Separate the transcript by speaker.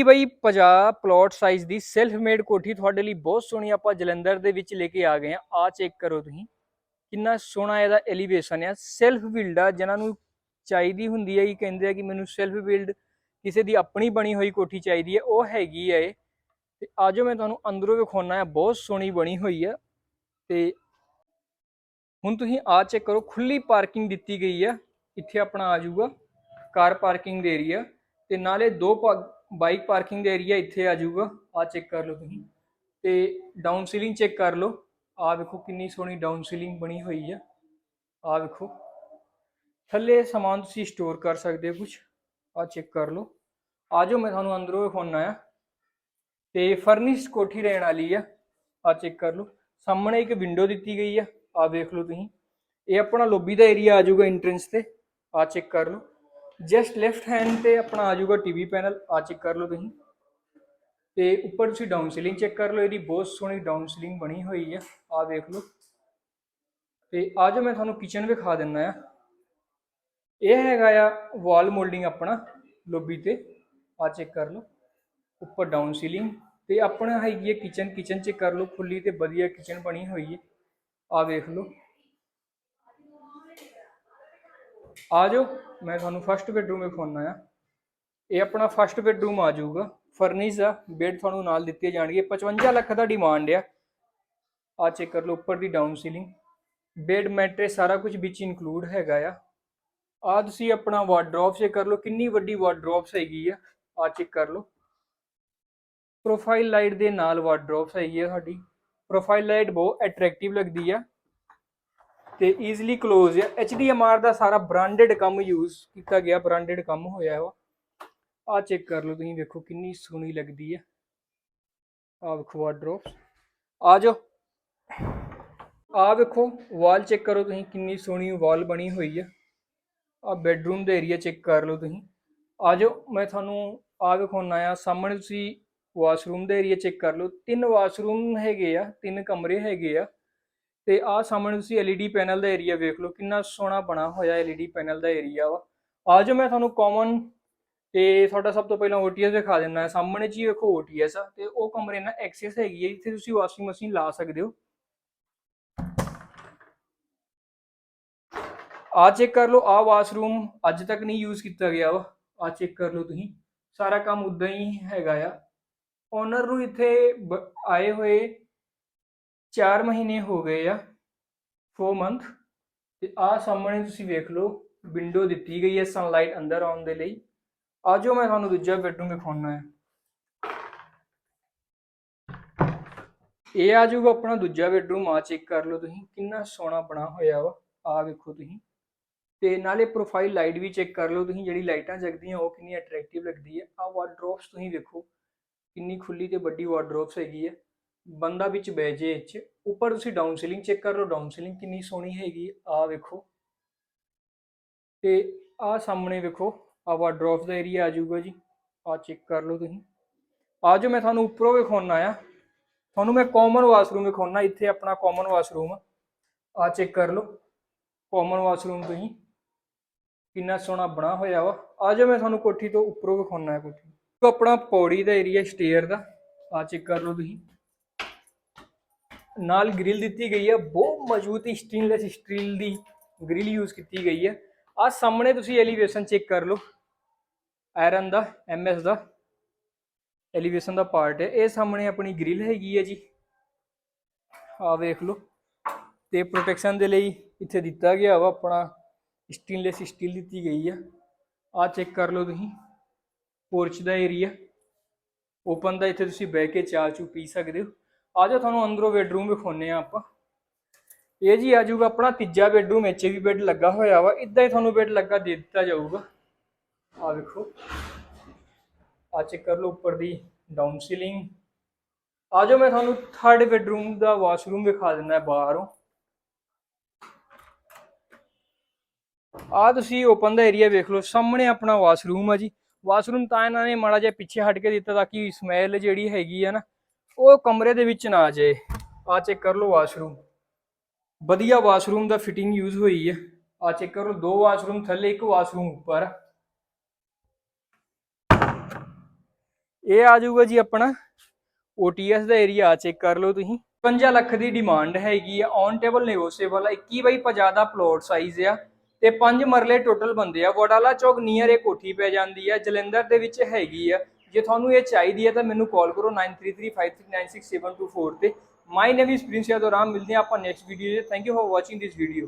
Speaker 1: ਜੀ by 50 plot size ਦੀ self made ਕੋਠੀ ਤੁਹਾਡੇ ਲਈ ਬਹੁਤ ਸੋਹਣੀ ਆਪਾਂ ਜਲੰਧਰ ਦੇ ਵਿੱਚ ਲੈ ਕੇ ਆ ਗਏ ਆ। ਆ ਚੈੱਕ ਕਰੋ ਤੁਸੀਂ। ਕਿੰਨਾ ਸੋਹਣਾ ਇਹਦਾ ਐਲੀਵੇਸ਼ਨ ਆ। ਸੈਲਫ ਬਿਲਡ ਆ ਜਿਨ੍ਹਾਂ ਨੂੰ ਚਾਹੀਦੀ ਹੁੰਦੀ ਹੈ ਇਹ ਕਹਿੰਦੇ ਆ ਕਿ ਮੈਨੂੰ ਸੈਲਫ ਬਿਲਡ ਕਿਸੇ ਦੀ ਆਪਣੀ ਬਣੀ ਹੋਈ ਕੋਠੀ ਚਾਹੀਦੀ ਹੈ ਉਹ ਹੈਗੀ ਹੈ ਇਹ। ਤੇ ਆਜੋ ਮੈਂ ਤੁਹਾਨੂੰ ਅੰਦਰੋਂ ਵਿਖਾਉਣਾ ਆ। ਬਹੁਤ ਸੋਹਣੀ ਬਣੀ ਹੋਈ ਆ। ਤੇ ਹੁਣ ਤੁਸੀਂ ਆ ਚੈੱਕ ਕਰੋ। ਖੁੱਲੀ ਪਾਰਕਿੰਗ ਦਿੱਤੀ ਗਈ ਆ। ਇੱਥੇ ਆਪਣਾ ਆ ਜਾਊਗਾ। ਕਾਰ ਪਾਰਕਿੰਗ ਦੇ ਏਰੀਆ ਤੇ ਨਾਲੇ ਦੋ ਬਾਈਕ ਪਾਰਕਿੰਗ ਦਾ ਏਰੀਆ ਇੱਥੇ ਆ ਜਾਊਗਾ ਆ ਚੈੱਕ ਕਰ ਲਓ ਤੁਸੀਂ। ਤੇ ਡਾਊਨ ਸੀਲਿੰਗ ਚੈੱਕ ਕਰ ਲਓ। ਆ ਵੇਖੋ ਕਿੰਨੀ ਸੋਹਣੀ ਡਾਊਨ ਸੀਲਿੰਗ ਬਣੀ ਹੋਈ ਆ। ਆ ਵੇਖੋ। ਥੱਲੇ ਸਮਾਨ ਤੁਸੀਂ ਸਟੋਰ ਕਰ ਸਕਦੇ ਹੋ ਕੁਝ ਆ ਚੈੱਕ ਕਰ ਲਓ। ਆ ਜਾਓ, ਮੈਂ ਤੁਹਾਨੂੰ ਅੰਦਰੋਂ ਵਿਖਾਉਣਾ ਆ। ਤੇ ਫਰਨਿਸ਼ਡ ਕੋਠੀ ਰਹਿਣ ਵਾਲੀ ਆ। ਆ ਚੈੱਕ ਕਰ ਲਓ। ਸਾਹਮਣੇ ਇੱਕ ਵਿੰਡੋ ਦਿੱਤੀ ਗਈ ਆ। ਆ ਵੇਖ ਲਓ ਤੁਸੀਂ। ਇਹ ਆਪਣਾ ਲੋਬੀ ਦਾ ਏਰੀਆ ਆ ਜਾਊਗਾ ਐਂਟਰੈਂਸ ਤੇ। ਆ ਚੈੱਕ ਕਰ ਲਓ। ਜਸਟ ਲੈਫਟ ਹੈਂਡ ਤੇ ਆਪਣਾ ਆ ਜਾਊਗਾ ਟੀਵੀ ਪੈਨਲ ਆ ਚੈੱਕ ਕਰ ਲਓ ਤੁਸੀਂ। ਤੇ ਉੱਪਰ ਤੁਸੀਂ ਡਾਊਨ ਸੀਲਿੰਗ ਚੈੱਕ ਕਰ ਲਓ, ਇਹਦੀ ਬਹੁਤ ਸੋਹਣੀ ਡਾਊਨ ਸੀਲਿੰਗ ਬਣੀ ਹੋਈ ਆ ਆ ਦੇਖ ਲਓ। ਤੇ ਆ ਜਾਓ, ਮੈਂ ਤੁਹਾਨੂੰ ਕਿਚਨ ਵਿਖਾ ਦਿੰਦਾ ਆ। ਇਹ ਹੈਗਾ ਆ ਵਾਲ ਮੋਲਡਿੰਗ ਆਪਣਾ ਲੋਬੀ ਤੇ ਆ ਚੈੱਕ ਕਰ ਲਓ। ਉੱਪਰ ਡਾਊਨ ਸੀਲਿੰਗ ਤੇ ਆਪਣਾ ਹੈਗੀ ਹੈ ਕਿਚਨ ਕਿਚਨ ਚ ਕਰ ਲਓ, ਖੁੱਲੀ ਤੇ ਵਧੀਆ ਕਿਚਨ ਬਣੀ ਹੋਈ ਹੈ ਆ ਵੇਖ ਲਓ। ਆ ਜਾਓ, ਮੈਂ ਤੁਹਾਨੂੰ ਫਸਟ ਬੈਡਰੂਮ ਵਿਖਾਉਣਾ ਆ। ਇਹ ਆਪਣਾ ਫਸਟ ਬੈਡਰੂਮ ਆ ਜਾਊਗਾ। ਫਰਨਿਸ਼ ਆ ਬੈੱਡ ਤੁਹਾਨੂੰ ਨਾਲ ਦਿੱਤੇ ਜਾਣਗੇ। 55 ਲੱਖ ਦਾ ਡਿਮਾਂਡ ਆ। ਆ ਚੈੱਕ ਕਰ ਲਓ, ਉੱਪਰ ਦੀ ਡਾਊਨ ਸੀਲਿੰਗ ਬੈੱਡ ਮੈਟਰੇਸ ਸਾਰਾ ਕੁਝ ਵਿੱਚ ਇਨਕਲੂਡ ਹੈਗਾ ਆ। ਆ ਤੁਸੀਂ ਆਪਣਾ ਵਾਰਡਰੋਬ ਚੈੱਕ ਕਰ ਲਓ, ਕਿੰਨੀ ਵੱਡੀ ਵਾਰਡਰੋਬਸ ਹੈਗੀ ਆ। ਆ ਚੈੱਕ ਕਰ ਲਓ। ਪ੍ਰੋਫਾਈਲ ਲਾਈਟ ਦੇ ਨਾਲ ਵਾਰਡਰੋਬਸ ਹੈਗੀ ਆ ਸਾਡੀ। ਪ੍ਰੋਫਾਈਲ ਲਾਈਟ ਬਹੁਤ ਅਟਰੈਕਟਿਵ ਲੱਗਦੀ ਆ। ਤੇ ਈਜ਼ੀਲੀ ক্লোਜ਼ ਹੈ HDMR ਦਾ ਸਾਰਾ ਬ੍ਰਾਂਡਡ ਕੰਮ ਯੂਜ਼ ਕੀਤਾ ਗਿਆ ਬ੍ਰਾਂਡਡ ਕੰਮ ਹੋਇਆ ਵਾ। ਆ ਚੈੱਕ ਕਰ ਲਓ ਤੁਸੀਂ, ਵੇਖੋ ਕਿੰਨੀ ਸੋਹਣੀ ਲੱਗਦੀ ਹੈ ਆ ਵੇਖੋ ਵਾਰਡਰੋਬਸ ਆ ਜਾਓ। ਆ ਵੇਖੋ ਵਾਲ ਚੈੱਕ ਕਰੋ ਤੁਸੀਂ, ਕਿੰਨੀ ਸੋਹਣੀ ਵਾਲ ਬਣੀ ਹੋਈ ਹੈ ਆ ਬੈੱਡਰੂਮ ਦਾ ਏਰੀਆ ਚੈੱਕ ਕਰ ਲਓ ਤੁਸੀਂ। ਆ ਜਾਓ, ਮੈਂ ਤੁਹਾਨੂੰ ਆ ਵਿਖਾਉਣਾ ਆ। ਸਾਹਮਣੇ ਤੁਸੀਂ ਵਾਸ਼ਰੂਮ ਦਾ ਏਰੀਆ ਚੈੱਕ ਕਰ ਲਓ। ਤਿੰਨ ਵਾਸ਼ਰੂਮ ਹੈਗੇ ਆ, ਤਿੰਨ ਕਮਰੇ ਹੈਗੇ ਆ। ਤੇ ਆ ਸਾਹਮਣੇ ਤੁਸੀਂ LED ਪੈਨਲ ਦਾ ਏਰੀਆ ਵੇਖ ਲਓ, ਕਿੰਨਾ ਸੋਹਣਾ ਬਣਾ ਹੋਇਆ LED ਪੈਨਲ ਦਾ ਏਰੀਆ ਵਾ। ਆ ਮੈਂ ਤੁਹਾਨੂੰ ਕਾਮਨ ਤੇ ਤੁਹਾਡਾ ਸਭ ਤੋਂ ਪਹਿਲਾਂ OTS ਦਿਖਾ ਦਿੰਦਾ ਸਾਹਮਣੇ ਜੀ ਵੇਖੋ OTS ਆ, ਤੇ ਉਹ ਕਮਰੇ ਨਾਲ ਐਕਸੈਸ ਹੈਗੀ ਹੈ ਜਿੱਥੇ ਤੁਸੀਂ ਵਾਸ਼ਿੰਗ ਮਸ਼ੀਨ ਲਾ ਸਕਦੇ ਹੋ। ਆ ਚੈੱਕ ਕਰ ਲਓ ਆ ਵਾਸ਼ਰੂਮ ਅੱਜ ਤੱਕ ਨਹੀਂ ਯੂਜ਼ ਕੀਤਾ ਗਿਆ ਵਾ। ਆ ਚੈੱਕ ਕਰ ਲਓ ਤੁਸੀਂ। ਸਾਰਾ ਕੰਮ ਉਦਾਂ ਹੀ ਹੈਗਾ ਆ। ਓਨਰ ਨੂੰ ਇੱਥੇ ਬ- ਆਏ ਹੋਏ 4 ਮਹੀਨੇ ਹੋ ਗਏ ਆ 4 ਮੰਥ ਤੇ ਆ ਸਾਹਮਣੇ ਤੁਸੀਂ ਵੇਖ ਲਓ ਵਿੰਡੋ ਦਿੱਤੀ ਗਈ ਹੈ ਸਨਲਾਈਟ ਅੰਦਰ ਆਉਣ ਦੇ ਲਈ। ਆ ਜਾਓ, ਮੈਂ ਤੁਹਾਨੂੰ ਦੂਜਾ ਬੈਡਰੂਮ ਦਿਖਾਉਣਾ ਹੈ। ਇਹ ਆ ਜਾਊਗਾ ਆਪਣਾ ਦੂਜਾ ਬੈਡਰੂਮ ਆ ਚੈੱਕ ਕਰ ਲਓ ਤੁਸੀਂ, ਕਿੰਨਾ ਸੋਹਣਾ ਬਣਾ ਹੋਇਆ ਵਾ ਆ ਵੇਖੋ ਤੁਸੀਂ। ਤੇ ਨਾਲੇ ਪ੍ਰੋਫਾਈਲ ਲਾਈਟ ਵੀ ਚੈੱਕ ਕਰ ਲਓ ਤੁਸੀਂ, ਜਿਹੜੀ ਲਾਈਟਾਂ ਜਗਦੀਆਂ, ਉਹ ਕਿੰਨੀ ਅਟਰੈਕਟਿਵ ਲੱਗਦੀ ਹੈ। ਆ ਵਾਰਡਰੋਬਸ ਤੁਸੀਂ ਵੇਖੋ, ਕਿੰਨੀ ਖੁੱਲੀ ਤੇ ਵੱਡੀ ਵਾਰਡਰੋਬਸ ਹੈਗੀ ਹੈ। ਬੰਦਾ ਵਿੱਚ ਬਹਿ ਜੇ ਇਹ 'ਚ, ਉੱਪਰ ਤੁਸੀਂ ਡਾਊਨ ਸੀਲਿੰਗ ਚੈੱਕ ਕਰ ਲਓ ਡਾਊਨ ਸੀਲਿੰਗ ਕਿੰਨੀ ਸੋਹਣੀ ਹੈਗੀ, ਆ ਵੇਖੋ। ਤੇ ਆ ਸਾਹਮਣੇ ਵੇਖੋ, ਆ ਵਾਰਡਰੋਬਸ ਦਾ ਏਰੀਆ ਆ ਜਾਊਗਾ ਜੀ, ਆ ਚੈੱਕ ਕਰ ਲਓ ਤੁਸੀਂ। ਆ ਜੋ ਮੈਂ ਤੁਹਾਨੂੰ ਉੱਪਰੋਂ ਵਿਖਾਉਣਾ ਆ। ਤੁਹਾਨੂੰ ਮੈਂ ਕਾਮਨ ਵਾਸ਼ਰੂਮ ਵਿਖਾਉਣਾ, ਇੱਥੇ ਆਪਣਾ ਕਾਮਨ ਵਾਸ਼ਰੂਮ ਆ ਚੈੱਕ ਕਰ ਲਓ ਕਾਮਨ ਵਾਸ਼ਰੂਮ ਤੁਸੀਂ। ਕਿੰਨਾ ਸੋਹਣਾ ਬਣਾ ਹੋਇਆ ਵਾ। ਆ ਜਾ ਮੈਂ ਤੁਹਾਨੂੰ ਕੋਠੀ ਤੋਂ ਉੱਪਰੋਂ ਵਿਖਾਉਣਾ ਹੈ ਕੋਠੀ। ਆਪਣਾ ਪੌੜੀ ਦਾ ਏਰੀਆ ਸਟੇਅਰ ਦਾ। ਆ ਚੈੱਕ ਕਰ ਲਓ ਤੁਸੀਂ। ਨਾਲ ਗ੍ਰਿਲ ਦਿੱਤੀ ਗਈ ਹੈ। ਬਹੁਤ ਮਜ਼ਬੂਤ ਸਟੇਨਲੈਸ ਸਟੀਲ ਦੀ ਗ੍ਰਿਲ ਯੂਜ਼ ਕੀਤੀ ਗਈ ਹੈ। ਆ ਸਾਹਮਣੇ ਤੁਸੀਂ ਐਲੀਵੇਸ਼ਨ ਚੈੱਕ ਕਰ ਲਓ। ਆਇਰਨ ਦਾ ਐਮਐਸ ਦਾ ਐਲੀਵੇਸ਼ਨ ਦਾ ਪਾਰਟ ਹੈ। ਇਹ ਸਾਹਮਣੇ ਆਪਣੀ ਗ੍ਰਿਲ ਹੈਗੀ ਹੈ ਜੀ। ਆ ਵੇਖ ਲਓ। ਤੇ ਪ੍ਰੋਟੈਕਸ਼ਨ ਦੇ ਲਈ ਇੱਥੇ ਦਿੱਤਾ ਗਿਆ ਵਾ ਆਪਣਾ ਸਟੇਨਲੈਸ ਸਟੀਲ ਦਿੱਤੀ ਗਈ ਆ ਆ ਚੈੱਕ ਕਰ ਲਓ ਤੁਸੀਂ। ਪੋਰਚ ਦਾ ਏਰੀਆ ਓਪਨ ਦਾ ਇੱਥੇ ਤੁਸੀਂ ਬਹਿ ਕੇ ਚਾਹ ਚੂ ਪੀ ਸਕਦੇ ਹੋ। ਆ ਜਾਓ ਤੁਹਾਨੂੰ ਅੰਦਰੋਂ ਬੈਡਰੂਮ ਵਿਖਾਉਨੇ ਆ ਆਪਾਂ। ਇਹ ਜੀ ਆ ਜਾਊਗਾ ਆਪਣਾ ਤੀਜਾ ਬੈਡਰੂਮ, ਇੱਥੇ ਵੀ ਬੈੱਡ ਲੱਗਾ ਹੋਇਆ ਵਾ, ਇਦਾਂ ਹੀ ਤੁਹਾਨੂੰ ਬੈੱਡ ਲੱਗਾ ਦੇ ਦਿੱਤਾ ਜਾਊਗਾ। ਆ ਵੇਖੋ, ਆ ਚੈੱਕ ਕਰ ਲਓ ਉੱਪਰ ਦੀ ਡਾਊਨ ਸੀਲਿੰਗ ਆ ਜਾਓ ਮੈਂ ਤੁਹਾਨੂੰ ਥਰਡ ਬੈਡਰੂਮ ਦਾ ਵਾਸ਼ਰੂਮ ਵਿਖਾ ਦਿੰਦਾ ਬਾਹਰੋਂ। ਆ ਤੁਸੀਂ ਓਪਨ ਦਾ ਏਰੀਆ ਵੇਖ ਲਓ, ਸਾਹਮਣੇ ਆਪਣਾ ਵਾਸ਼ਰੂਮ ਆ ਜੀ। ਵਾਸ਼ਰੂਮ ਤਾਂ ਇਹਨਾਂ ਨੇ ਮਾੜਾ ਜਿਹਾ ਪਿੱਛੇ ਹਟ ਕੇ ਦਿੱਤਾ ਤਾਂ ਕਿ ਸਮੈਲ ਜਿਹੜੀ ਹੈਗੀ ਆ ਨਾ ਉਹ ਕਮਰੇ ਦੇ ਵਿੱਚ ਨਾ ਆ ਜਾਏ। ਆ ਚੈੱਕ ਕਰ ਲਓ ਵਾਸ਼ਰੂਮ ਵਧੀਆ ਵਾਸ਼ਰੂਮ ਦਾ ਫਿਟਿੰਗ ਯੂਜ਼ ਹੋਈ ਹੈ। ਆ ਚੈੱਕ ਕਰੋ ਦੋ ਵਾਸ਼ਰੂਮ ਥੱਲੇ ਇੱਕ ਵਾਸ਼ਰੂਮ ਉੱਪਰ। ਇਹ ਆ ਜਾਊਗਾ ਜੀ ਆਪਣਾ OTS ਦਾ ਏਰੀਆ ਚੈੱਕ ਕਰ ਲਓ ਤੁਸੀਂ। 50 ਲੱਖ ਦੀ ਡਿਮਾਂਡ ਹੈਗੀ ਆ ਔਨ ਟੇਬਲ ਨੇਗੋਸ਼ੀਏਬਲ 21 ਬਾਈ 50 ਦਾ ਪਲੋਟ ਸਾਈਜ਼ ਆ ਤੇ ਪੰਜ ਮਰਲੇ ਟੋਟਲ ਬੰਦੇ ਆ। ਵਡਾਲਾ ਚੌਕ ਨੀਅਰ ਇਹ ਕੋਠੀ ਪੈ ਜਾਂਦੀ ਆ, ਜਲੰਧਰ ਦੇ ਵਿੱਚ ਹੈਗੀ ਆ। ਜੇ ਤੁਹਾਨੂੰ ਇਹ ਚਾਹੀਦੀ ਹੈ ਤਾਂ ਮੈਨੂੰ ਕਾਲ ਕਰੋ 9335396724 ਤੇ ਮਾਈ ਨੇਮ ਇਜ਼ ਪ੍ਰਿੰਸ ਯਾਦੋਰਾਮ ਮਿਲਦੇ ਹਾਂ ਆਪਾਂ ਨੈਕਸਟ ਵੀਡੀਓ 'ਚ thank you for watching this video